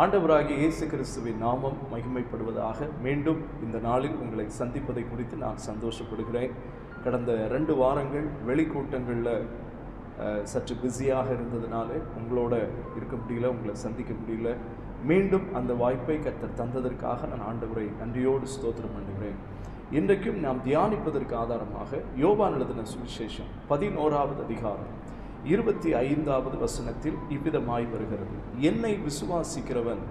ஆண்டவராகிய இயேசு கிறிஸ்துவின் நாமம் மகிமைப்படுவதாக மீண்டும் இந்த நாளில் உங்களை சந்திப்பதை குறித்து நான் சந்தோஷப்படுகிறேன். கடந்த ரெண்டு வாரங்கள் வெளிக்கூட்டங்களில் சற்று பிஸியாக இருந்ததுனால உங்களோட இருக்க முடியல உங்களை சந்திக்க முடியல. மீண்டும் அந்த வாய்ப்பை கத்தர் தந்ததற்காக நான் ஆண்டவரை நன்றியோடு ஸ்தோத்திரம் பண்ணுகிறேன். இன்றைக்கும் நாம் தியானிப்பதற்கு ஆதாரமாக யோவான் எழுதின சுவிசேஷம் பதினோராவது அதிகாரம். இருபத்தி ஐந்தாவது வசனத்தில் இவ்விதமாய் வருகிறது. என்னை விசுவாசிக்கிறவன்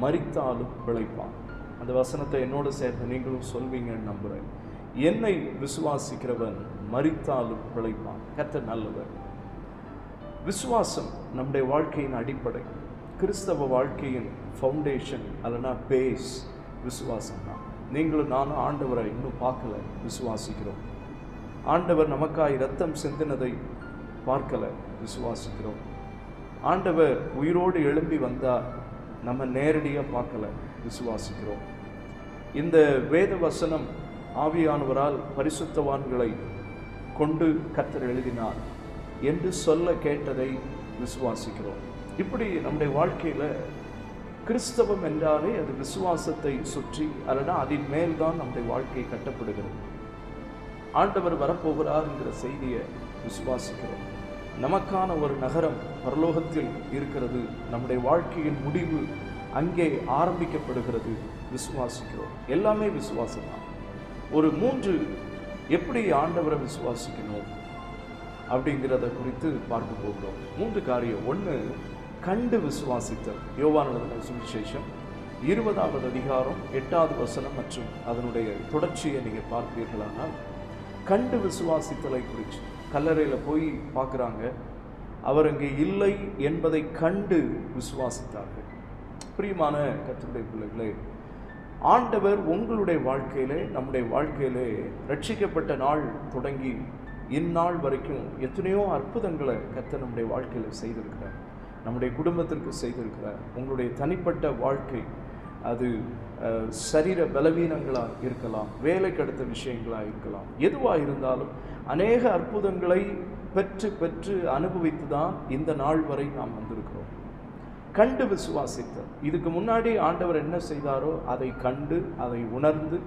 மரித்தாலும் பிழைப்பான். அந்த வசனத்தை என்னோடு சேர்ந்து நீங்களும் சொல்வீங்கன்னு நம்புகிறேன் என்னை விசுவாசிக்கிறவன் மறித்தாலும் பிழைப்பான். கத்த நல்லவர். விசுவாசம் நம்முடைய வாழ்க்கையின் அடிப்படை. கிறிஸ்தவ வாழ்க்கையின் ஃபவுண்டேஷன் அல்லனா பேஸ் விசுவாசம் தான். நீங்களும் நானும் ஆண்டவரை இன்னும் பார்க்கல விசுவாசிக்கிறோம். ஆண்டவர் நமக்காய் ரத்தம் சிந்தினதை பார்க்கல விசுவாசிக்கிறோம். ஆண்டவர் உயிரோடு எழும்பி வந்தார் நம்ம நேரடியாக பார்க்கல விசுவாசிக்கிறோம். இந்த வேத வசனம் ஆவியானவரால் பரிசுத்தவான்களை கொண்டு கத்தர் எழுதினார் என்று சொல்ல கேட்டதை விசுவாசிக்கிறோம். இப்படி நம்முடைய வாழ்க்கையில் கிறிஸ்தவம் என்றாலே அது விசுவாசத்தை சுற்றி அல்லனா அதன் மேல்தான் நம்முடைய வாழ்க்கை கட்டப்படுகிறது. ஆண்டவர் வரப்போகிறார் என்கிற செய்தியை விசுவாசிக்கிறோம். நமக்கான ஒரு நகரம் பரலோகத்தில் இருக்கிறது. நம்முடைய வாழ்க்கையின் முடிவு அங்கே ஆரம்பிக்கப்படுகிறது. விசுவாசிக்கிறோம். எல்லாமே விசுவாசம் தான் ஒரு மூன்று எப்படி ஆண்டவரை விசுவாசிக்கணும் அப்படிங்கிறத குறித்து பார்க்க போகிறோம். மூன்று காரியம். ஒன்று கண்டு விசுவாசித்தல். யோவானது சுவிசேஷம் இருபதாவது அதிகாரம் எட்டாவது வசனம் மற்றும் அதனுடைய தொடர்ச்சியை நீங்கள் பார்ப்பீர்களானால் கண்டு விசுவாசித்தலை குறித்து கல்லறையில் போய் பார்க்குறாங்க. அவர் அங்கே இல்லை என்பதை கண்டு விசுவாசித்தார்கள். பிரியமான கத்துடைய பிள்ளைகளே ஆண்டவர் உங்களுடைய வாழ்க்கையிலே நம்முடைய வாழ்க்கையிலே ரட்சிக்கப்பட்ட நாள் தொடங்கி இந்நாள் வரைக்கும் எத்தனையோ அற்புதங்களை கத்த நம்முடைய வாழ்க்கையில் செய்திருக்கிறார். நம்முடைய குடும்பத்திற்கு செய்திருக்கிறார். உங்களுடைய தனிப்பட்ட வாழ்க்கை அது சரீர பலவீனங்களாக இருக்கலாம் வேலை கடத்த விஷயங்களாக இருக்கலாம் எதுவாக இருந்தாலும் அநேக அற்புதங்களை பெற்று பெற்று அனுபவித்து தான் இந்த நாள் வரை நாம் வந்திருக்கிறோம். கண்டு விசுவாசித்தல். இதுக்கு முன்னாடி ஆண்டவர் என்ன செய்தாரோ அதை கண்டு அதை உணர்ந்து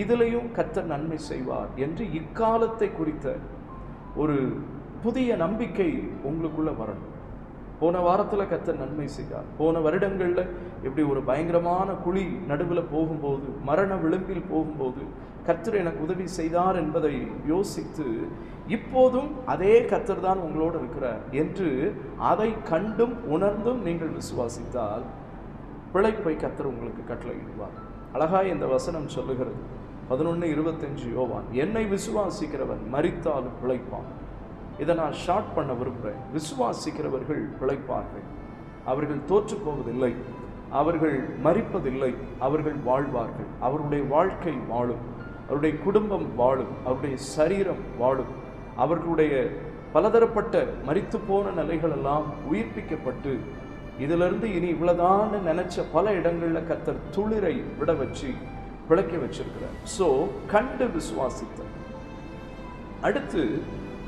இதிலையும் கத்த நன்மை செய்வார் என்று இக்காலத்தை குறித்த ஒரு புதிய நம்பிக்கை உங்களுக்குள்ளே வரணும். போன வாரத்தில் கத்த நன்மை செய்தார். போன வருடங்களில் எப்படி ஒரு பயங்கரமான குழி நடுவில் போகும்போது மரண விளிம்பில் போகும்போது கத்தர் எனக்கு உதவி செய்தார் என்பதை யோசித்து இப்போதும் அதே கத்தர் தான் உங்களோடு இருக்கிறார் என்று அதை கண்டும் உணர்ந்தும் நீங்கள் விசுவாசித்தால் பிழைப்பை கத்தர் உங்களுக்கு கட்டளையிடுவார். அழகாய் இந்த வசனம் சொல்லுகிறது. பதினொன்று இருபத்தஞ்சு யோவான் என்னை விசுவாசிக்கிறவன் மறித்தாலும் பிழைப்பான். இதை நான் ஷார்ட் பண்ண விரும்புகிறேன் விசுவாசிக்கிறவர்கள் பிழைப்பார்கள் அவர்கள் தோற்று போவதில்லை. அவர்கள் மறிப்பதில்லை அவர்கள் வாழ்வார்கள். அவருடைய வாழ்க்கை வாழும். அவருடைய குடும்பம் வாழும். அவருடைய சரீரம் வாழும். அவர்களுடைய பலதரப்பட்ட மறித்து போன நிலைகளெல்லாம் உயிர்ப்பிக்கப்பட்டு இதிலிருந்து இனி இவ்வளவுதான்னு நினைச்ச பல இடங்களில் கத்தர் துளிரை விட வச்சு பிழைக்க வச்சிருக்கிறார். ஸோ கண்டு விசுவாசித்தல். அடுத்து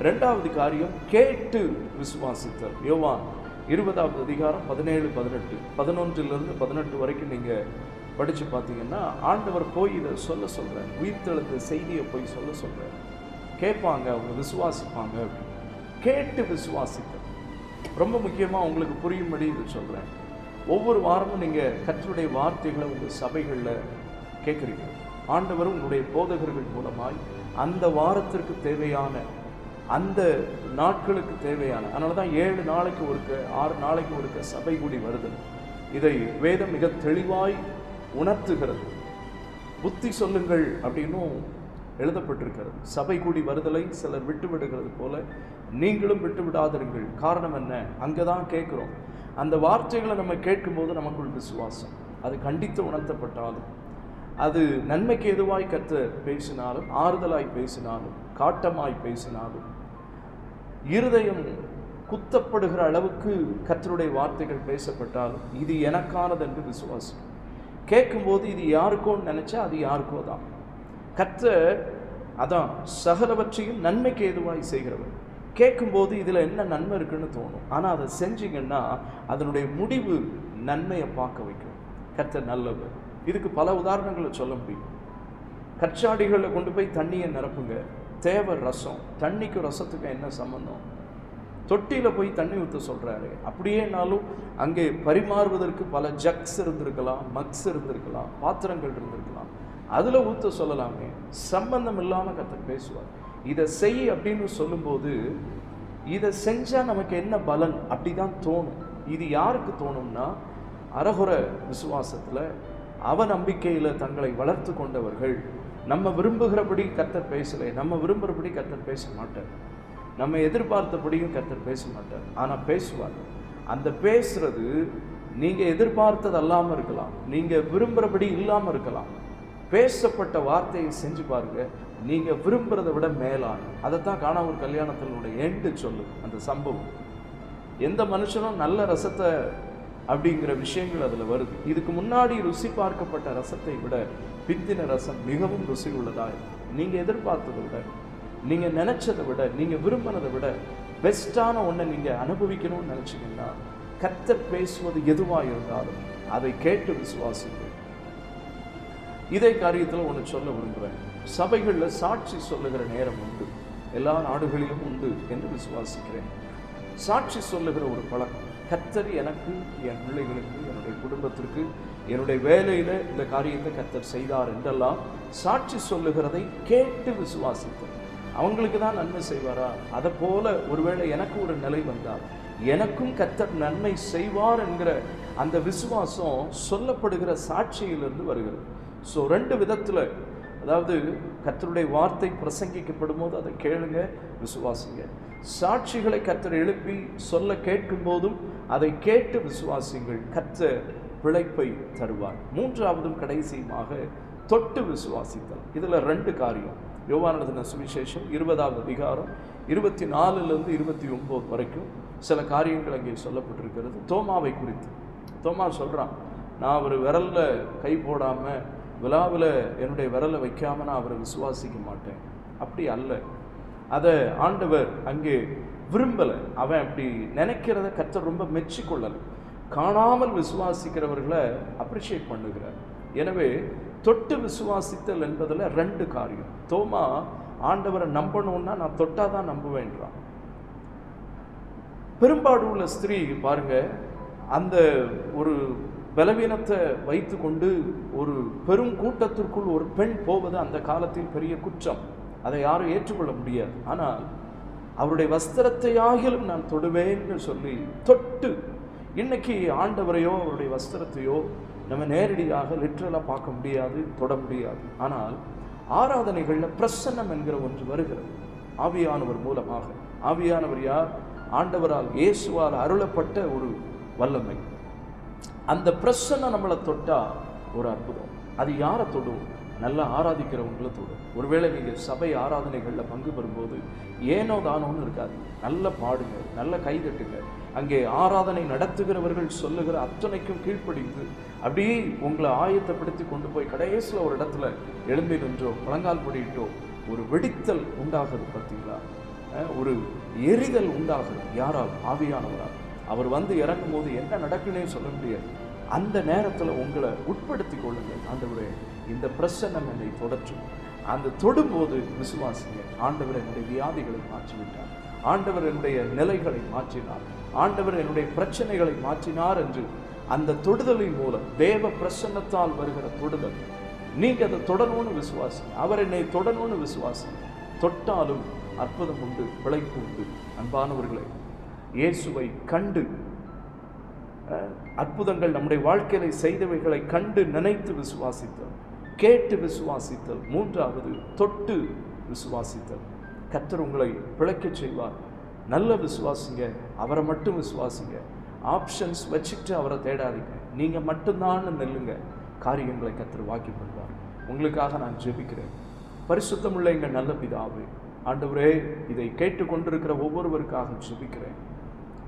ரெண்டாவது காரியம் கேட்டு விசுவாசித்தல். யோவான் இருபதாவது அதிகாரம் பதினேழு பதினெட்டு. பதினொன்றிலிருந்து பதினெட்டு வரைக்கும் நீங்கள் படித்து பார்த்தீங்கன்னா ஆண்டவர் போய் இதை சொல்ல சொல்கிறார் உயிர்த்தெழுந்த செய்தியை போய் சொல்ல சொல்கிறார் கேட்பாங்க அவங்க விசுவாசிப்பாங்க அப்படின்னு. கேட்டு விசுவாசித்தல். ரொம்ப முக்கியமாக உங்களுக்கு புரியும்படி இதை சொல்கிறேன் ஒவ்வொரு வாரமும் நீங்கள் கற்றுடைய வார்த்தைகளை உங்கள் சபைகளில் கேட்குறீங்க ஆண்டவர் உங்களுடைய போதகர்கள் மூலமாய் அந்த வாரத்திற்கு தேவையான அந்த நாட்களுக்கு தேவையான அதனால தான் ஏழு நாளைக்கு ஒருக்க ஆறு நாளைக்கு ஒருக்க சபை கூடி வருது. இதை வேதம் மிக தெளிவாய் உணர்த்துகிறது. புத்தி சொல்லுங்கள் அப்படின்னும் எழுதப்பட்டிருக்கிறது. சபை கூடி வருதலை சிலர் விட்டு விடுகிறது போல நீங்களும் விட்டு விடாதிருங்கள். காரணம் என்ன? அங்கே தான் கேட்குறோம். அந்த வார்த்தைகளை நம்ம கேட்கும்போது நமக்குள் விசுவாசம். அது கண்டித்து உணர்த்தப்பட்டாலும் அது நன்மைக்கு எதுவாய் கற்று பேசினாலும் ஆறுதலாய் பேசினாலும் காட்டமாய் பேசினாலும் இருதயம் குத்தப்படுகிற அளவுக்கு கத்தருடைய வார்த்தைகள் பேசப்பட்டாலும் இது எனக்கானது என்று விசுவாசம். கேட்கும்போது இது யாருக்கோன்னு நினச்சா அது யாருக்கோ தான். கர்த்தர் அதான் சகலவற்றையும் நன்மைக்கு ஏதுவாய் செய்கிறவர். கேட்கும்போது இதில் என்ன நன்மை இருக்குன்னு தோணும். ஆனால் அதை செஞ்சீங்கன்னா அதனுடைய முடிவு நன்மையை பார்க்க வைக்கும். கர்த்தர் நல்லவர். இதுக்கு பல உதாரணங்களை சொல்ல முடியும். கற்றாடிகளில் கொண்டு போய் தண்ணியை நிரப்புங்க. தேவை ரசம் தண்ணிக்கும் ரசத்துக்கும் என்ன சம்மந்தம் தொட்டியில் போய் தண்ணி ஊற்ற சொல்கிறாரு அப்படியேனாலும் அங்கே பரிமாறுவதற்கு பல ஜக்ஸ் இருந்திருக்கலாம் மக்ஸ் இருந்திருக்கலாம் பாத்திரங்கள் இருந்திருக்கலாம். அதில் ஊற்ற சொல்லலாமே. சம்பந்தம் இல்லாமல் கற்று பேசுவார். இதை செய் அப்படின்னு சொல்லும்போது இதை செஞ்சால் நமக்கு என்ன பலன்? அப்படி தான் தோணும். இது யாருக்கு தோணும்னா அரகுர விசுவாசத்தில் அவ நம்பிக்கையில் தங்களை வளர்த்து கொண்டவர்கள் நம்ம விரும்புகிறபடி கத்தர் பேசலை நம்ம விரும்புகிறபடி கத்தர் பேச மாட்டார். நம்ம எதிர்பார்த்தபடியும் கத்தர் பேச மாட்டார். ஆனால் பேசுவார். அந்த பேசுறது நீங்கள் எதிர்பார்த்தது அல்லாமல் இருக்கலாம். நீங்கள் விரும்புகிறபடி இல்லாமல் இருக்கலாம். பேசப்பட்ட வார்த்தையை செஞ்சு பாருங்க. நீங்கள் விரும்புகிறத விட மேலான. அதைத்தான் காணாமூர் கல்யாணத்தினுடைய எண்டு சொல்லு அந்த சம்பவம். எந்த மனுஷனும் நல்ல ரசத்தை அப்படிங்கிற விஷயங்கள் அதில் வருது. இதுக்கு முன்னாடி ருசி பார்க்கப்பட்ட ரசத்தை விட பித்தின ரசம் மிகவும் ருசி உள்ளதா நீங்கள் எதிர்பார்த்ததை விட நீங்கள் நினச்சதை விட நீங்கள் விரும்பினதை விட பெஸ்ட்டான ஒன்றை நீங்கள் அனுபவிக்கணும்னு நினச்சிங்கன்னா கத்தர் பேசுவது எதுவாக இருந்தாலும் அதை கேட்டு விசுவாசிங்கள் இதே காரியத்தில் ஒன்று சொல்ல விரும்புகிறேன் சபைகளில் சாட்சி சொல்லுகிற நேரம் உண்டு. எல்லா நாடுகளிலும் உண்டு என்று விசுவாசிக்கிறேன். சாட்சி சொல்லுகிற ஒரு பழக்கம். கத்தர் எனக்கு என் பிள்ளைகளுக்கு என்னுடைய குடும்பத்திற்கு என்னுடைய வேலையில் இந்த காரியத்தை கத்தர் செய்தார் என்றெல்லாம் சாட்சி சொல்லுகிறதை கேட்டு விசுவாசித்தேன். அவங்களுக்கு தான் நன்மை செய்வாரா? அதை போல ஒருவேளை எனக்கு ஒரு நிலை வந்தால் எனக்கும் கத்தர் நன்மை செய்வார் என்கிற அந்த விசுவாசம் சொல்லப்படுகிற சாட்சியிலிருந்து வருகிறது. ஸோ ரெண்டு விதத்தில் அதாவது கத்தருடைய வார்த்தை பிரசங்கிக்கப்படும் போது அதை கேளுங்க விசுவாசிங்க. சாட்சிகளை கத்தர் எழுப்பி சொல்ல கேட்கும் போதும் அதை கேட்டு விசுவாசிங்கள் கத்த பிழைப்பை தருவார். மூன்றாவதும் கடைசியுமாக தொட்டு விசுவாசித்தல். இதில் ரெண்டு காரியம். யோவானதின சுவிசேஷம் இருபதாவது அதிகாரம் இருபத்தி நாலுலேருந்து இருபத்தி ஒம்பது வரைக்கும் சில காரியங்கள் அங்கே சொல்லப்பட்டிருக்கிறது. தோமாவை குறித்து. தோமா சொல்கிறான் நான் அவர் விரலில் கை போடாமல் விழாவில் என்னுடைய விரலை வைக்காமல் நான் அவரை விசுவாசிக்க மாட்டேன். அப்படி அல்ல. அதை ஆண்டவர் அங்கே விரும்பலை. அவன் அப்படி நினைக்கிறத கத்தர் ரொம்ப மெச்சிக்கொள்ளலை. காணாமல் விசுவாசிக்கிறவர்களை அப்ரிஷியேட் பண்ணுகிறார். எனவே தொட்டு விசுவாசித்தல் என்பதில் ரெண்டு காரியம். தோமா ஆண்டவரை நம்பணும்னா நான் தொட்டாக தான் நம்புவேன்றான். பெரும்பாடு உள்ள ஸ்திரீ பாருங்க அந்த ஒரு பலவீனத்தை வைத்து கொண்டு ஒரு பெரும் கூட்டத்திற்குள் ஒரு பெண் போவது அந்த காலத்தில் பெரிய குற்றம். அதை யாரும் ஏற்றுக்கொள்ள முடியாது. ஆனால் அவருடைய வஸ்திரத்தை ஆகிலும் நான் தொடுவேன்னு சொல்லி தொட்டு இன்னைக்கு ஆண்டவரையோ அவருடைய வஸ்திரத்தையோ நம்ம நேரடியாக லிட்ரலாக பார்க்க முடியாது தொட முடியாது. ஆனால் ஆராதனைகளில் பிரசன்னம் என்கிற ஒன்று வருகிறது. ஆவியானவர் மூலமாக. ஆவியானவர் யார்? ஆண்டவரால் இயேசுவால் அருளப்பட்ட ஒரு வல்லமை. அந்த பிரசன்னம் நம்மளை தொட்டால் ஒரு அற்புதம். அது யாரை தொடும்? நல்லா ஆராதிக்கிறவங்கள தொடும் ஒருவேளை நீங்கள் சபை ஆராதனைகளில் பங்கு பெறும்போது ஏனோ தானோன்னு இருக்காது. நல்ல பாடுங்க நல்ல கைதட்டுங்க அங்கே ஆராதனை நடத்துகிறவர்கள் சொல்லுகிற அத்தனைக்கும் கீழ்ப்படிந்து அப்படியே உங்களை ஆயத்தப்படுத்தி கொண்டு போய் கடைசியில் ஒரு இடத்துல எழும்பி நின்றோ முழங்கால் படியிட்டோ ஒரு வெடித்தல் உண்டாகுது பார்த்தீங்களா? ஒரு எரிதல் உண்டாகுது. யாரால்? ஆவியானவரால். அவர் வந்து இறங்கும் போது என்ன நடக்குன்னே சொல்ல முடியாது. அந்த நேரத்தில் உங்களை உட்படுத்தி கொள்ளுங்கள். ஆண்டவரே இந்த பிரசன்னம் என்னை தொடற்றும். அந்த தொடும்போது விசுவாசிங்க ஆண்டவர் என்னுடைய வியாதிகளை மாற்றிவிட்டார். ஆண்டவர் என்னுடைய நிலைகளை மாற்றினார். ஆண்டவர் என்னுடைய பிரச்சனைகளை மாற்றினார் என்று அந்த தொடுதலின் மூலம் தேவ பிரசன்னத்தால் வருகிற தொடுதல். நீங்க அதை தொடணும்னு விசுவாசிங்க. அவர் என்னை தொடணும்னு விசுவாசிங்க. தொட்டாலும் அற்புதம் உண்டு பிழைப்பு உண்டு. அன்பானவர்களே இயேசுவை கண்டு அஹ், அற்புதங்கள் நம்முடைய வாழ்க்கையில செய்தவைகளை கண்டு நினைத்து விசுவாசித்தோம். கேட்டு விசுவாசித்தல். மூன்றாவது தொட்டு விசுவாசித்தல். கத்தர் உங்களை பிழைக்கச் செய்வார். நல்ல விசுவாசிங்க அவரை மட்டும் விசுவாசிங்க. ஆப்ஷன்ஸ் வச்சுட்டு அவரை தேடாதீங்க. நீங்கள் மட்டும்தான் நெல்லுங்க. காரியங்களை கத்தர் வாக்கி பண்ணுவார். உங்களுக்காக நான் ஜெபிக்கிறேன். பரிசுத்தமுள்ள எங்கள் நல்ல பிதாவே ஆண்டவரே இதை கேட்டுக்கொண்டிருக்கிற ஒவ்வொருவருக்காக ஜெபிக்கிறேன்.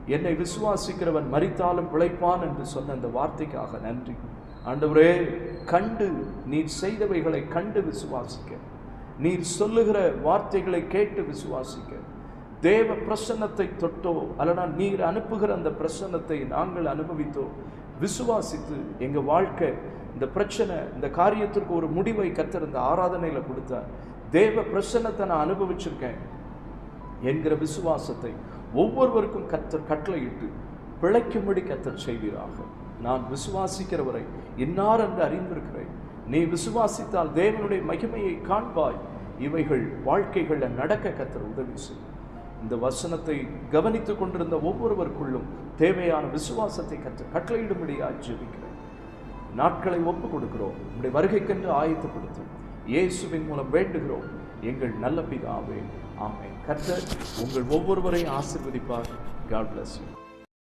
என்னை விசுவாசிக்கிறவன் மறித்தாலும் பிழைப்பான் என்று சொன்ன அந்த வார்த்தைக்காக நன்றி. ஆண்டவரே கண்டு நீர் செய்தவைகளை கண்டு விசுவாசிக்க. நீர் சொல்லுகிற வார்த்தைகளை கேட்டு விசுவாசிக்க. தேவ பிரசன்னத்தை தொட்டோ அல்லனா நீர் அனுப்புகிற அந்த பிரசன்னத்தை நாங்கள் அனுபவித்தோ விசுவாசித்து எங்கள் வாழ்க்கை இந்த பிரச்சனை இந்த காரியத்திற்கு ஒரு முடிவை கத்தர் இந்த ஆராதனையில கொடுத்தார். தேவ பிரசன்னத்தை நான் அனுபவிச்சிருக்கேன் என்கிற விசுவாசத்தை ஒவ்வொருவருக்கும் கத்தர் கட்டளையிட்டு பிழைக்கும்படி கத்தர் செய்வீராக. நான் விசுவாசிக்கிறவரை இன்னார் என்று அறிந்திருக்கிறேன். நீ விசுவாசித்தால் தேவனுடைய மகிமையை காண்பாய். இவைகள் வாழ்க்கைகளில் நடக்க கத்தர் உதவி செய்யும். இந்த வசனத்தை கவனித்து கொண்டிருந்த ஒவ்வொருவருக்குள்ளும் தேவையான விசுவாசத்தை கற்று கட்டளையிடும்படியாக ஜெபிக்கிறேன். நாட்களை ஒப்பு கொடுக்கிறோம் உங்களுடைய வருகைக்கென்று ஆயத்தப்படுத்தும். இயேசுவின் மூலம் வேண்டுகிறோம். எங்கள் நல்ல பிதாவே ஆமை கர்த்தர் உங்கள் ஒவ்வொருவரையும் ஆசிர்வதிப்பார். God bless you